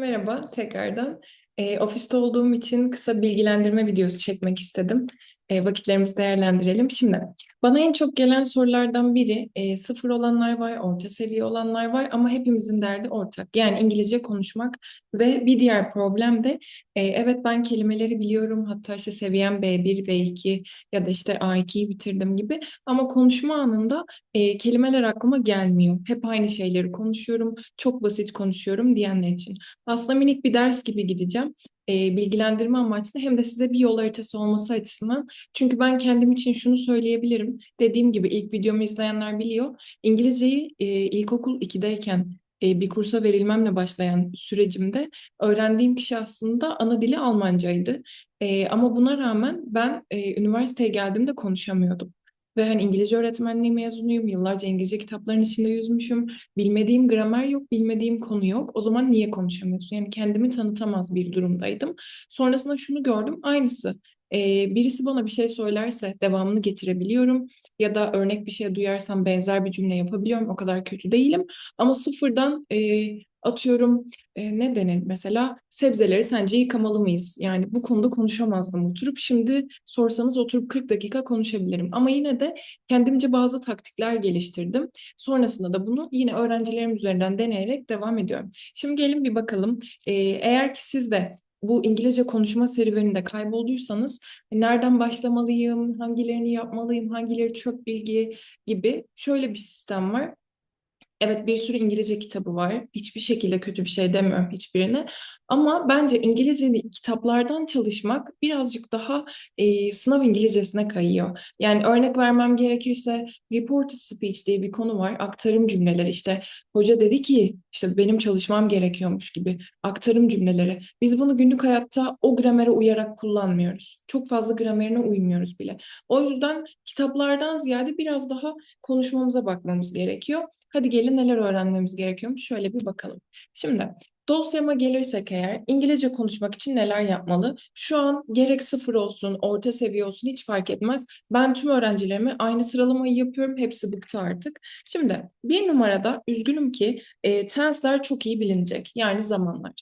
merhaba tekrardan. Ee, ofiste olduğum için kısa bilgilendirme videosu çekmek istedim. Ee, vakitlerimizi değerlendirelim. Şimdi bana en çok gelen sorulardan biri e, sıfır olanlar var, orta seviye olanlar var ama hepimizin derdi ortak. Yani İngilizce konuşmak ve bir diğer problem de e, evet ben kelimeleri biliyorum hatta işte seviyem B1, B2 ya da işte A2'yi bitirdim gibi ama konuşma anında e, kelimeler aklıma gelmiyor. Hep aynı şeyleri konuşuyorum, çok basit konuşuyorum diyenler için. Aslında minik bir ders gibi gideceğim. E, bilgilendirme amaçlı hem de size bir yol haritası olması açısından. Çünkü ben kendim için şunu söyleyebilirim. Dediğim gibi ilk videomu izleyenler biliyor. İngilizceyi e, ilkokul 2'deyken e, bir kursa verilmemle başlayan sürecimde öğrendiğim kişi aslında ana dili Almancaydı. E, ama buna rağmen ben e, üniversiteye geldiğimde konuşamıyordum. Ve hani İngilizce öğretmenliği mezunuyum. Yıllarca İngilizce kitapların içinde yüzmüşüm. Bilmediğim gramer yok, bilmediğim konu yok. O zaman niye konuşamıyorsun? Yani kendimi tanıtamaz bir durumdaydım. Sonrasında şunu gördüm, aynısı. Ee, birisi bana bir şey söylerse devamını getirebiliyorum ya da örnek bir şey duyarsam benzer bir cümle yapabiliyorum. O kadar kötü değilim. Ama sıfırdan e, atıyorum e, ne denir mesela sebzeleri sence yıkamalı mıyız? Yani bu konuda konuşamazdım oturup. Şimdi sorsanız oturup 40 dakika konuşabilirim. Ama yine de kendimce bazı taktikler geliştirdim. Sonrasında da bunu yine öğrencilerim üzerinden deneyerek devam ediyorum. Şimdi gelin bir bakalım. E, eğer ki siz de bu İngilizce konuşma serüveninde kaybolduysanız nereden başlamalıyım, hangilerini yapmalıyım, hangileri çöp bilgi gibi şöyle bir sistem var. Evet bir sürü İngilizce kitabı var. Hiçbir şekilde kötü bir şey demiyorum hiçbirine. Ama bence İngilizce kitaplardan çalışmak birazcık daha e, sınav İngilizcesine kayıyor. Yani örnek vermem gerekirse reported speech diye bir konu var. Aktarım cümleleri işte hoca dedi ki işte benim çalışmam gerekiyormuş gibi aktarım cümleleri. Biz bunu günlük hayatta o gramere uyarak kullanmıyoruz. Çok fazla gramerine uymuyoruz bile. O yüzden kitaplardan ziyade biraz daha konuşmamıza bakmamız gerekiyor. Hadi gelin neler öğrenmemiz gerekiyormuş şöyle bir bakalım. Şimdi dosyama gelirsek eğer İngilizce konuşmak için neler yapmalı? Şu an gerek sıfır olsun, orta seviye olsun hiç fark etmez. Ben tüm öğrencilerime aynı sıralamayı yapıyorum. Hepsi bıktı artık. Şimdi bir numarada üzgünüm ki e, tensler çok iyi bilinecek. Yani zamanlar.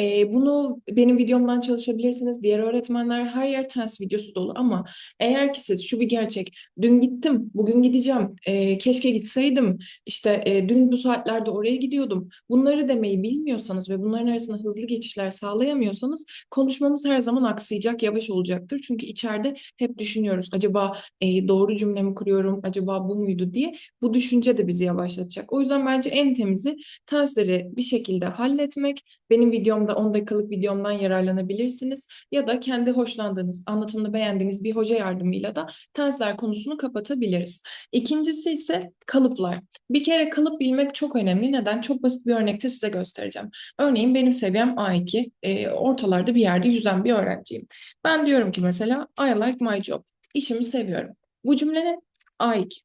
E, bunu benim videomdan çalışabilirsiniz. Diğer öğretmenler her yer ters videosu dolu ama eğer ki siz şu bir gerçek, dün gittim, bugün gideceğim, e, keşke gitseydim, işte e, dün bu saatlerde oraya gidiyordum. Bunları demeyi bilmiyorsanız ve bunların arasında hızlı geçişler sağlayamıyorsanız konuşmamız her zaman aksayacak, yavaş olacaktır. Çünkü içeride hep düşünüyoruz. Acaba e, doğru cümle mi kuruyorum, acaba bu muydu diye. Bu düşünce de bizi yavaşlatacak. O yüzden bence en temizi tensleri bir şekilde halletmek. Benim videomda da 10 dakikalık videomdan yararlanabilirsiniz. Ya da kendi hoşlandığınız, anlatımını beğendiğiniz bir hoca yardımıyla da tensler konusunu kapatabiliriz. İkincisi ise kalıplar. Bir kere kalıp bilmek çok önemli. Neden? Çok basit bir örnekte size göstereceğim. Örneğin benim seviyem A2. E, ortalarda bir yerde yüzen bir öğrenciyim. Ben diyorum ki mesela I like my job. İşimi seviyorum. Bu cümle ne? A2.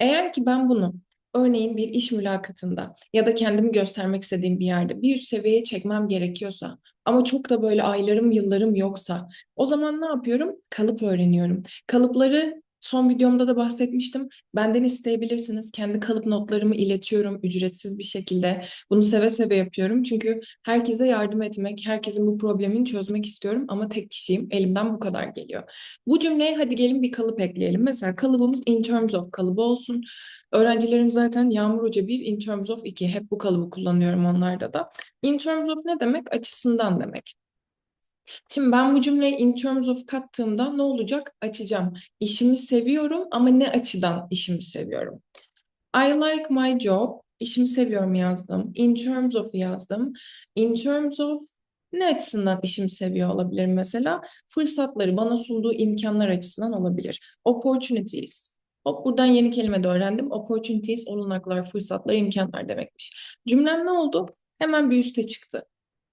Eğer ki ben bunu örneğin bir iş mülakatında ya da kendimi göstermek istediğim bir yerde bir üst seviyeye çekmem gerekiyorsa ama çok da böyle aylarım yıllarım yoksa o zaman ne yapıyorum? Kalıp öğreniyorum. Kalıpları Son videomda da bahsetmiştim. Benden isteyebilirsiniz. Kendi kalıp notlarımı iletiyorum ücretsiz bir şekilde. Bunu seve seve yapıyorum. Çünkü herkese yardım etmek, herkesin bu problemini çözmek istiyorum ama tek kişiyim. Elimden bu kadar geliyor. Bu cümleye hadi gelin bir kalıp ekleyelim. Mesela kalıbımız in terms of kalıbı olsun. Öğrencilerim zaten Yağmur Hoca 1, in terms of 2. Hep bu kalıbı kullanıyorum onlarda da. In terms of ne demek? Açısından demek. Şimdi ben bu cümleyi in terms of kattığımda ne olacak? Açacağım. İşimi seviyorum ama ne açıdan işimi seviyorum? I like my job. İşimi seviyorum yazdım. In terms of yazdım. In terms of ne açısından işimi seviyor olabilir mesela? Fırsatları, bana sunduğu imkanlar açısından olabilir. Opportunities. Hop buradan yeni kelime de öğrendim. Opportunities, olanaklar, fırsatlar, imkanlar demekmiş. Cümlem ne oldu? Hemen bir üste çıktı.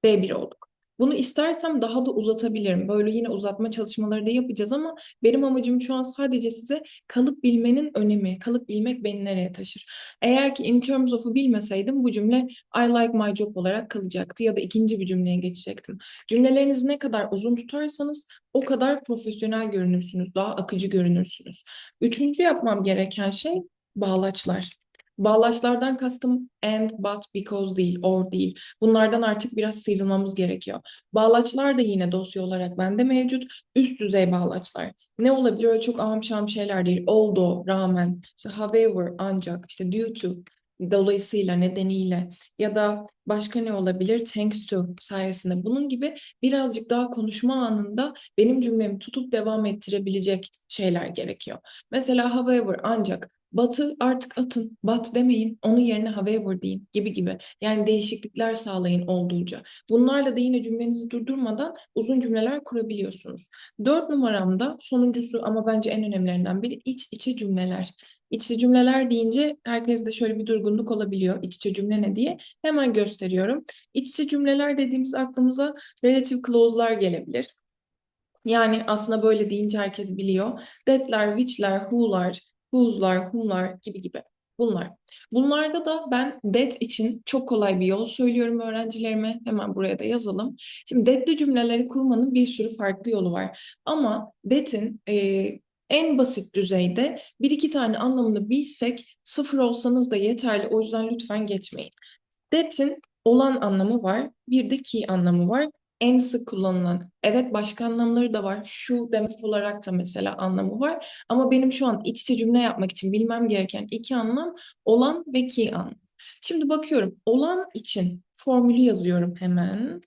B1 olduk. Bunu istersem daha da uzatabilirim. Böyle yine uzatma çalışmaları da yapacağız ama benim amacım şu an sadece size kalıp bilmenin önemi, kalıp bilmek beni nereye taşır. Eğer ki in terms of'u bilmeseydim bu cümle I like my job olarak kalacaktı ya da ikinci bir cümleye geçecektim. Cümlelerinizi ne kadar uzun tutarsanız o kadar profesyonel görünürsünüz, daha akıcı görünürsünüz. Üçüncü yapmam gereken şey bağlaçlar. Bağlaçlardan kastım and, but, because değil, or değil. Bunlardan artık biraz sıyrılmamız gerekiyor. Bağlaçlar da yine dosya olarak bende mevcut. Üst düzey bağlaçlar. Ne olabilir? Öyle çok ahım şahım şeyler değil. Although, rağmen, işte however, ancak, işte due to, dolayısıyla, nedeniyle ya da başka ne olabilir? Thanks to sayesinde. Bunun gibi birazcık daha konuşma anında benim cümlemi tutup devam ettirebilecek şeyler gerekiyor. Mesela however, ancak Batı artık atın, bat demeyin, onun yerine however deyin gibi gibi. Yani değişiklikler sağlayın olduğunca. Bunlarla da yine cümlenizi durdurmadan uzun cümleler kurabiliyorsunuz. Dört numaramda sonuncusu ama bence en önemlilerinden biri iç içe cümleler. İç içe cümleler deyince herkeste şöyle bir durgunluk olabiliyor. İç içe cümle ne diye. Hemen gösteriyorum. İç içe cümleler dediğimiz aklımıza relative clause'lar gelebilir. Yani aslında böyle deyince herkes biliyor. That'ler, which'ler, who'lar, who's'lar, whom'lar gibi gibi. Bunlar. Bunlarda da ben that için çok kolay bir yol söylüyorum öğrencilerime. Hemen buraya da yazalım. Şimdi that'li cümleleri kurmanın bir sürü farklı yolu var. Ama that'in e, en basit düzeyde bir iki tane anlamını bilsek sıfır olsanız da yeterli. O yüzden lütfen geçmeyin. That'in olan anlamı var. Bir de ki anlamı var en sık kullanılan. Evet başka anlamları da var. Şu demek olarak da mesela anlamı var. Ama benim şu an iç içe cümle yapmak için bilmem gereken iki anlam olan ve ki anlam. Şimdi bakıyorum. Olan için formülü yazıyorum hemen.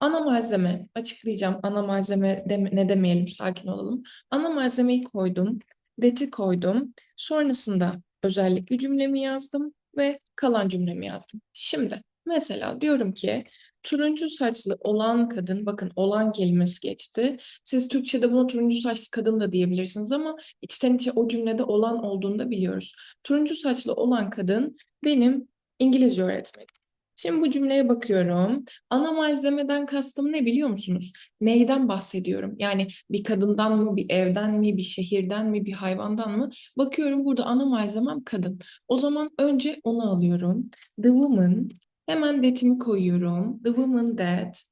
Ana malzeme açıklayacağım. Ana malzeme deme, ne demeyelim sakin olalım. Ana malzemeyi koydum. Deti koydum. Sonrasında özellikli cümlemi yazdım ve kalan cümlemi yazdım. Şimdi mesela diyorum ki turuncu saçlı olan kadın, bakın olan kelimesi geçti. Siz Türkçe'de buna turuncu saçlı kadın da diyebilirsiniz ama içten içe o cümlede olan olduğunu da biliyoruz. Turuncu saçlı olan kadın benim İngilizce öğretmenim. Şimdi bu cümleye bakıyorum. Ana malzemeden kastım ne biliyor musunuz? Neyden bahsediyorum? Yani bir kadından mı, bir evden mi, bir şehirden mi, bir hayvandan mı? Bakıyorum burada ana malzemem kadın. O zaman önce onu alıyorum. The woman Hemen that'imi koyuyorum. The woman that.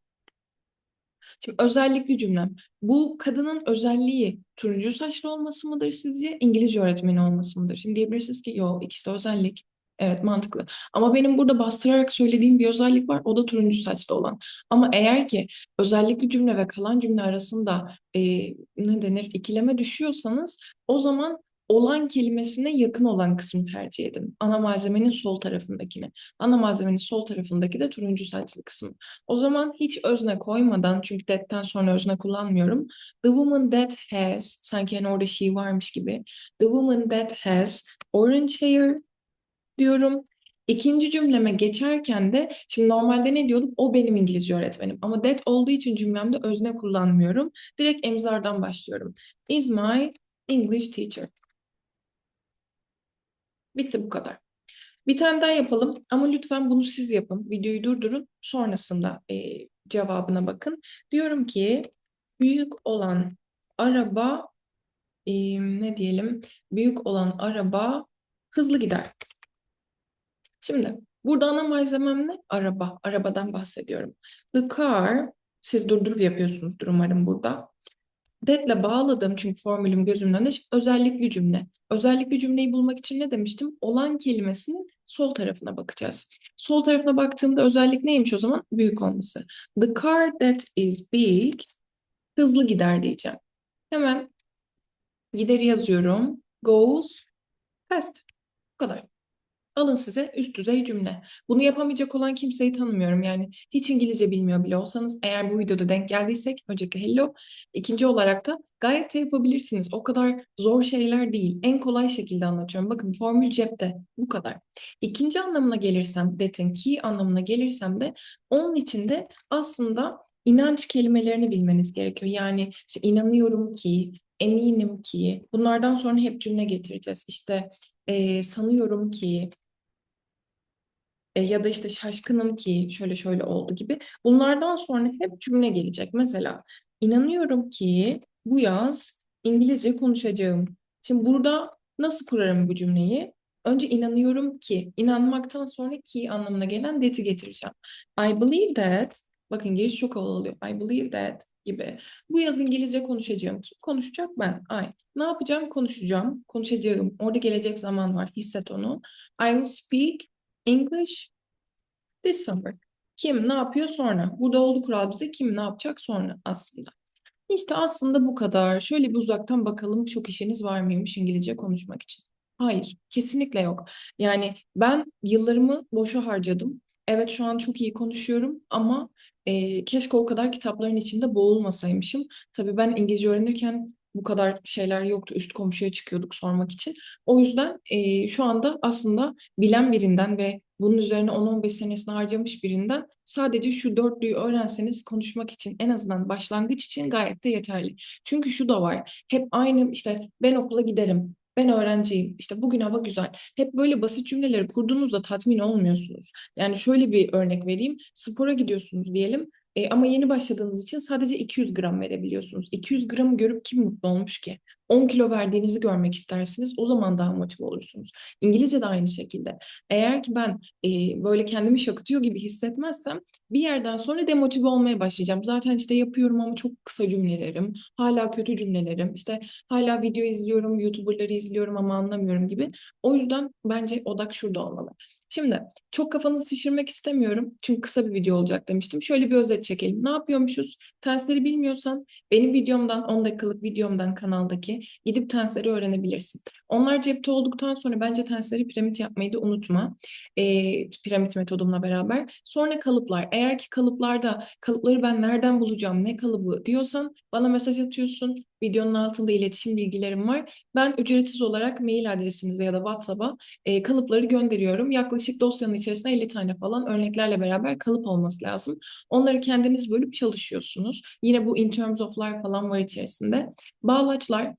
Şimdi özellikli cümlem. Bu kadının özelliği turuncu saçlı olması mıdır sizce? İngilizce öğretmeni olması mıdır? Şimdi diyebilirsiniz ki yok ikisi de özellik. Evet mantıklı. Ama benim burada bastırarak söylediğim bir özellik var. O da turuncu saçlı olan. Ama eğer ki özellikli cümle ve kalan cümle arasında e, ne denir ikileme düşüyorsanız o zaman olan kelimesine yakın olan kısmı tercih edin. Ana malzemenin sol tarafındakini. Ana malzemenin sol tarafındaki de turuncu saçlı kısmı. O zaman hiç özne koymadan çünkü that'ten sonra özne kullanmıyorum. The woman that has sanki hani orada she varmış gibi. The woman that has orange hair diyorum. İkinci cümleme geçerken de şimdi normalde ne diyordum? O benim İngilizce öğretmenim. Ama that olduğu için cümlemde özne kullanmıyorum. Direkt emzardan başlıyorum. Is my English teacher. Bitti bu kadar. Bir tane daha yapalım ama lütfen bunu siz yapın. Videoyu durdurun. Sonrasında e, cevabına bakın. Diyorum ki büyük olan araba e, ne diyelim? Büyük olan araba hızlı gider. Şimdi burada ana malzemem ne? Araba. Arabadan bahsediyorum. The car siz durdurup yapıyorsunuzdur umarım burada. That'le bağladım çünkü formülüm gözümün önünde. Özellikli cümle. Özellikli cümleyi bulmak için ne demiştim? Olan kelimesinin sol tarafına bakacağız. Sol tarafına baktığımda özellik neymiş o zaman? Büyük olması. The car that is big hızlı gider diyeceğim. Hemen gideri yazıyorum. Goes fast. Bu kadar. Alın size üst düzey cümle. Bunu yapamayacak olan kimseyi tanımıyorum. Yani hiç İngilizce bilmiyor bile olsanız eğer bu videoda denk geldiysek öncelikle hello. İkinci olarak da gayet de yapabilirsiniz. O kadar zor şeyler değil. En kolay şekilde anlatıyorum. Bakın formül cepte. Bu kadar. İkinci anlamına gelirsem, that'in key anlamına gelirsem de onun içinde aslında inanç kelimelerini bilmeniz gerekiyor. Yani işte inanıyorum ki, eminim ki. Bunlardan sonra hep cümle getireceğiz. İşte e, sanıyorum ki, e, ya da işte şaşkınım ki şöyle şöyle oldu gibi. Bunlardan sonra hep cümle gelecek. Mesela inanıyorum ki bu yaz İngilizce konuşacağım. Şimdi burada nasıl kurarım bu cümleyi? Önce inanıyorum ki, inanmaktan sonra ki anlamına gelen that'i getireceğim. I believe that, bakın giriş çok havalı oluyor. I believe that gibi. Bu yaz İngilizce konuşacağım. Kim konuşacak? Ben. Ay. Ne yapacağım? Konuşacağım. Konuşacağım. Orada gelecek zaman var. Hisset onu. I will speak English this summer. Kim ne yapıyor sonra? Burada oldu kural bize. Kim ne yapacak sonra aslında. İşte aslında bu kadar. Şöyle bir uzaktan bakalım çok işiniz var mıymış İngilizce konuşmak için. Hayır, kesinlikle yok. Yani ben yıllarımı boşa harcadım. Evet şu an çok iyi konuşuyorum ama e, keşke o kadar kitapların içinde boğulmasaymışım. Tabii ben İngilizce öğrenirken bu kadar şeyler yoktu. Üst komşuya çıkıyorduk sormak için. O yüzden e, şu anda aslında bilen birinden ve bunun üzerine 10-15 senesini harcamış birinden sadece şu dörtlüyü öğrenseniz konuşmak için en azından başlangıç için gayet de yeterli. Çünkü şu da var. Hep aynı işte ben okula giderim. Ben öğrenciyim. İşte bugün hava güzel. Hep böyle basit cümleleri kurduğunuzda tatmin olmuyorsunuz. Yani şöyle bir örnek vereyim. Spora gidiyorsunuz diyelim. E, ama yeni başladığınız için sadece 200 gram verebiliyorsunuz. 200 gramı görüp kim mutlu olmuş ki? 10 kilo verdiğinizi görmek istersiniz. O zaman daha motive olursunuz. İngilizce de aynı şekilde. Eğer ki ben e, böyle kendimi şakıtıyor gibi hissetmezsem bir yerden sonra demotive olmaya başlayacağım. Zaten işte yapıyorum ama çok kısa cümlelerim, hala kötü cümlelerim, işte hala video izliyorum, YouTuber'ları izliyorum ama anlamıyorum gibi. O yüzden bence odak şurada olmalı. Şimdi çok kafanızı şişirmek istemiyorum. Çünkü kısa bir video olacak demiştim. Şöyle bir özet çekelim. Ne yapıyormuşuz? Tensleri bilmiyorsan benim videomdan 10 dakikalık videomdan kanaldaki gidip tensleri öğrenebilirsin. Onlar cepte olduktan sonra bence tensleri piramit yapmayı da unutma. E, piramit metodumla beraber. Sonra kalıplar. Eğer ki kalıplarda kalıpları ben nereden bulacağım, ne kalıbı diyorsan bana mesaj atıyorsun. Videonun altında iletişim bilgilerim var. Ben ücretsiz olarak mail adresinize ya da WhatsApp'a e, kalıpları gönderiyorum. Yaklaşık dosyanın içerisinde 50 tane falan örneklerle beraber kalıp olması lazım. Onları kendiniz bölüp çalışıyorsunuz. Yine bu in terms of'lar falan var içerisinde. Bağlaçlar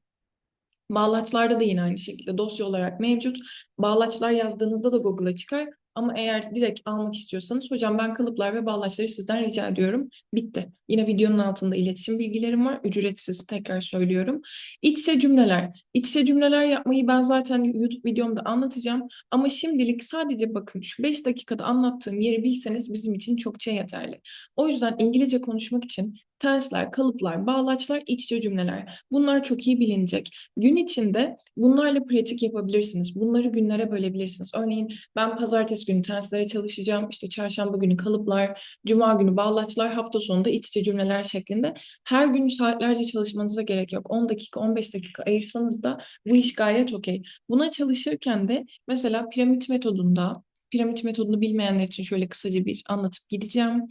Bağlaçlarda da yine aynı şekilde dosya olarak mevcut. Bağlaçlar yazdığınızda da Google'a çıkar. Ama eğer direkt almak istiyorsanız hocam ben kalıplar ve bağlaçları sizden rica ediyorum. Bitti. Yine videonun altında iletişim bilgilerim var. Ücretsiz tekrar söylüyorum. İç içe cümleler. İç içe cümleler yapmayı ben zaten YouTube videomda anlatacağım. Ama şimdilik sadece bakın şu 5 dakikada anlattığım yeri bilseniz bizim için çokça yeterli. O yüzden İngilizce konuşmak için tensler, kalıplar, bağlaçlar, iç içe cümleler. Bunlar çok iyi bilinecek. Gün içinde bunlarla pratik yapabilirsiniz. Bunları günlere bölebilirsiniz. Örneğin ben pazartesi günü tenslere çalışacağım. İşte çarşamba günü kalıplar, cuma günü bağlaçlar, hafta sonunda iç içe cümleler şeklinde. Her gün saatlerce çalışmanıza gerek yok. 10 dakika, 15 dakika ayırsanız da bu iş gayet okey. Buna çalışırken de mesela piramit metodunda piramit metodunu bilmeyenler için şöyle kısaca bir anlatıp gideceğim.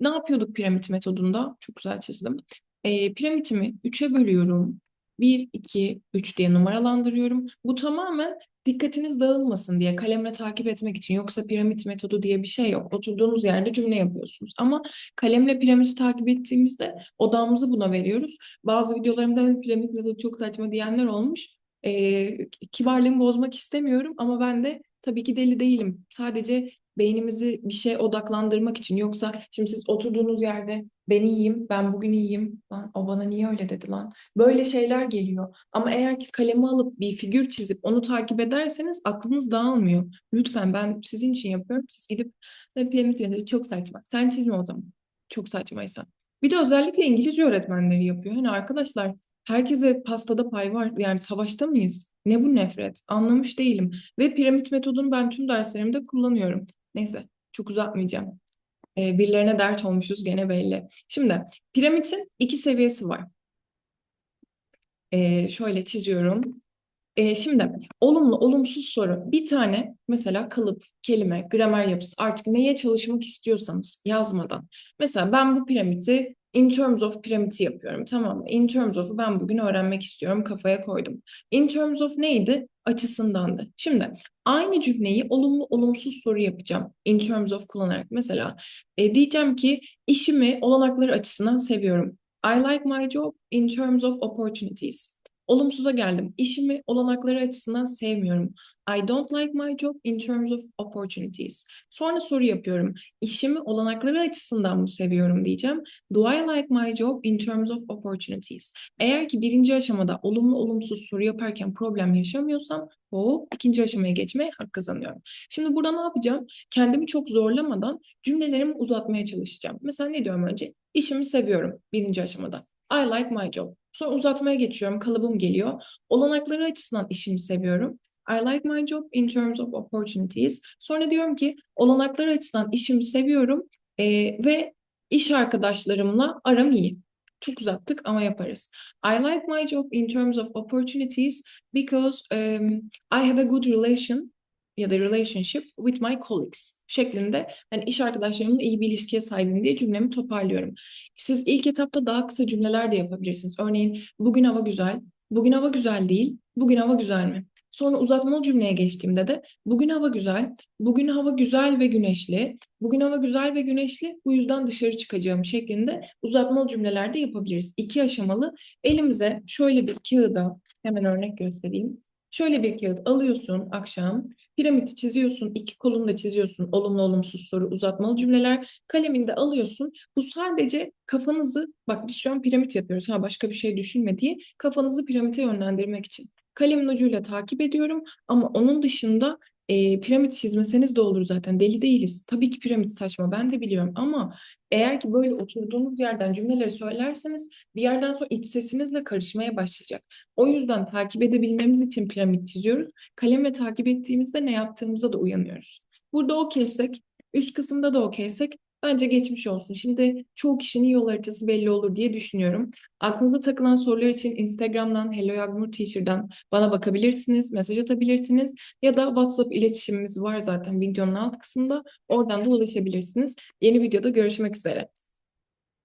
Ne yapıyorduk piramit metodunda? Çok güzel çizdim. E, piramitimi 3'e bölüyorum. 1, 2, 3 diye numaralandırıyorum. Bu tamamen dikkatiniz dağılmasın diye kalemle takip etmek için. Yoksa piramit metodu diye bir şey yok. Oturduğunuz yerde cümle yapıyorsunuz. Ama kalemle piramidi takip ettiğimizde odağımızı buna veriyoruz. Bazı videolarımda piramit metodu çok saçma diyenler olmuş. E, kibarlığımı bozmak istemiyorum ama ben de tabii ki deli değilim. Sadece beynimizi bir şeye odaklandırmak için. Yoksa şimdi siz oturduğunuz yerde ben iyiyim, ben bugün iyiyim. Lan o bana niye öyle dedi lan? Böyle şeyler geliyor. Ama eğer ki kalemi alıp bir figür çizip onu takip ederseniz aklınız dağılmıyor. Lütfen ben sizin için yapıyorum. Siz gidip piramit yönetimi çok saçma. Sen çizme o zaman. Çok saçmaysa. Bir de özellikle İngilizce öğretmenleri yapıyor. Hani arkadaşlar herkese pastada pay var. Yani savaşta mıyız? Ne bu nefret? Anlamış değilim. Ve piramit metodunu ben tüm derslerimde kullanıyorum. Neyse çok uzatmayacağım. Ee, birilerine dert olmuşuz gene belli. Şimdi piramidin iki seviyesi var. Ee, şöyle çiziyorum. Ee, şimdi olumlu, olumsuz soru. Bir tane mesela kalıp, kelime, gramer yapısı artık neye çalışmak istiyorsanız yazmadan. Mesela ben bu piramidi in terms of piramidi yapıyorum tamam mı? In terms of'u ben bugün öğrenmek istiyorum kafaya koydum. In terms of neydi? Açısındandı. Şimdi aynı cümleyi olumlu olumsuz soru yapacağım. In terms of kullanarak. Mesela e, diyeceğim ki işimi olanakları açısından seviyorum. I like my job in terms of opportunities. Olumsuza geldim. İşimi olanakları açısından sevmiyorum. I don't like my job in terms of opportunities. Sonra soru yapıyorum. İşimi olanakları açısından mı seviyorum diyeceğim. Do I like my job in terms of opportunities? Eğer ki birinci aşamada olumlu olumsuz soru yaparken problem yaşamıyorsam o ikinci aşamaya geçmeye hak kazanıyorum. Şimdi burada ne yapacağım? Kendimi çok zorlamadan cümlelerimi uzatmaya çalışacağım. Mesela ne diyorum önce? İşimi seviyorum birinci aşamada. I like my job. Sonra uzatmaya geçiyorum. Kalıbım geliyor. Olanakları açısından işimi seviyorum. I like my job in terms of opportunities. Sonra diyorum ki olanakları açısından işimi seviyorum e, ve iş arkadaşlarımla aram iyi. Çok uzattık ama yaparız. I like my job in terms of opportunities because um, I have a good relation ya da relationship with my colleagues şeklinde yani iş arkadaşlarımla iyi bir ilişkiye sahibim diye cümlemi toparlıyorum. Siz ilk etapta daha kısa cümleler de yapabilirsiniz. Örneğin bugün hava güzel, bugün hava güzel değil, bugün hava güzel mi? Sonra uzatmalı cümleye geçtiğimde de bugün hava güzel, bugün hava güzel ve güneşli, bugün hava güzel ve güneşli bu yüzden dışarı çıkacağım şeklinde uzatmalı cümleler de yapabiliriz. İki aşamalı elimize şöyle bir kağıda hemen örnek göstereyim. Şöyle bir kağıt alıyorsun akşam, piramidi çiziyorsun, iki kolunu da çiziyorsun, olumlu olumsuz soru, uzatmalı cümleler, kalemini de alıyorsun. Bu sadece kafanızı, bak biz şu an piramit yapıyoruz, ha başka bir şey düşünme diye kafanızı piramite yönlendirmek için. Kalemin ucuyla takip ediyorum ama onun dışında e, piramit çizmeseniz de olur zaten. Deli değiliz. Tabii ki piramit saçma ben de biliyorum ama eğer ki böyle oturduğunuz yerden cümleleri söylerseniz bir yerden sonra iç sesinizle karışmaya başlayacak. O yüzden takip edebilmemiz için piramit çiziyoruz. Kalemle takip ettiğimizde ne yaptığımıza da uyanıyoruz. Burada okeysek, üst kısımda da okeysek Bence geçmiş olsun. Şimdi çoğu kişinin yol haritası belli olur diye düşünüyorum. Aklınıza takılan sorular için Instagram'dan Hello Yagmur Teacher'dan bana bakabilirsiniz, mesaj atabilirsiniz ya da WhatsApp iletişimimiz var zaten videonun alt kısmında. Oradan da ulaşabilirsiniz. Yeni videoda görüşmek üzere.